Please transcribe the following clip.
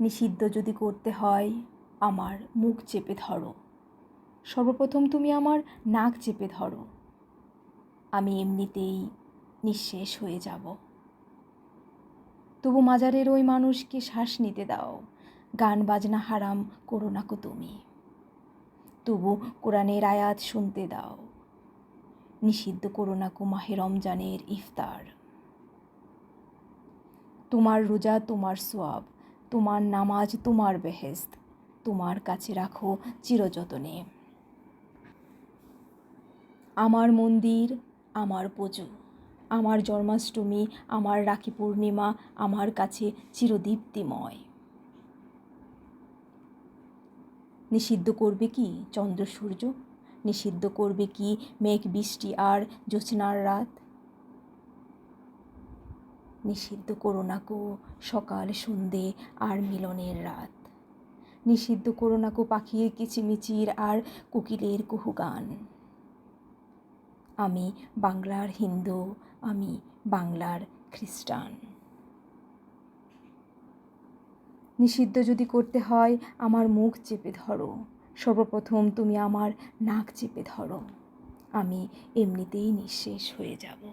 নিষিদ্ধ যদি করতে হয়, আমার মুখ চেপে ধরো। সর্বপ্রথম তুমি আমার নাক চেপে ধরো। আমি এমনিতেই নিঃশেষ হয়ে যাব। তবু মাজারের ওই মানুষকে শ্বাস নিতে দাও। গান বাজনা হারাম করো না কো তুমি। তবু কোরআনের আয়াত শুনতে দাও। নিষিদ্ধ করো না কো মাহে রমজানের ইফতার। তোমার রোজা, তোমার সোয়াব তোমার নামাজ তোমার বেহেস্ত তোমার কাছে রাখো চিরযতনে। আমার মন্দির, আমার পুজো, আমার জন্মাষ্টমী, আমার রাখি পূর্ণিমা, আমার কাছে চিরদীপ্তিময়। নিষিদ্ধ করবে কি চন্দ্র সূর্য? নিষিদ্ধ করবে কি মেঘ, বৃষ্টি আর জ্যোৎস্নার রাত? নিষিদ্ধ করো না কো সকাল সন্ধে আর মিলনের রাত। নিষিদ্ধ করো না কো পাখির কিচিমিচির আর কোকিলের কুহুগান। আমি বাংলার হিন্দু, আমি বাংলার খ্রিস্টান। নিষিদ্ধ যদি করতে হয়, আমার মুখ চেপে ধরো। সর্বপ্রথম তুমি আমার নাক চেপে ধরো। আমি এমনিতেই নিঃশেষ হয়ে যাব।